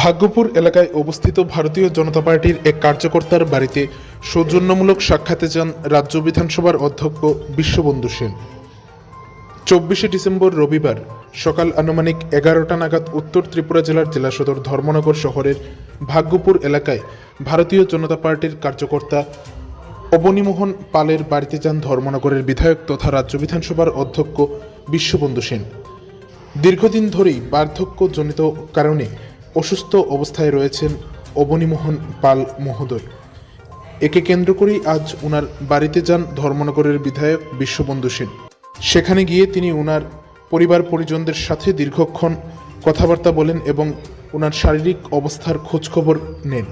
ভাগ্যপুর এলাকায় অবস্থিত ভারতীয় জনতা পার্টির এক কার্যকর্তার বাড়িতে সৌজন্যমূলক সাক্ষাতে যান রাজ্য বিধানসভার অধ্যক্ষ বিশ্ববন্ধু সেন। চব্বিশে ডিসেম্বর রবিবার সকাল আনুমানিক এগারোটা নাগাদ উত্তর ত্রিপুরা জেলার জেলা সদর ধর্মনগর শহরের ভাগ্যপুর এলাকায় ভারতীয় জনতা পার্টির কার্যকর্তা অবনীমোহন পালের বাড়িতে যান ধর্মনগরের বিধায়ক তথা রাজ্য বিধানসভার অধ্যক্ষ বিশ্ববন্ধু সেন। দীর্ঘদিন ধরেই বার্ধক্যজনিত কারণে অসুস্থ অবস্থায় রয়েছেন অবনীমোহন পাল মহোদয়। একে কেন্দ্র করেই আজ উনার বাড়িতে যান ধর্মনগরের বিধায়ক বিশ্ববন্ধু সেন। সেখানে গিয়ে তিনি উনার পরিবার পরিজনদের সাথে দীর্ঘক্ষণ কথাবার্তা বলেন এবং ওনার শারীরিক অবস্থার খোঁজখবর নেন।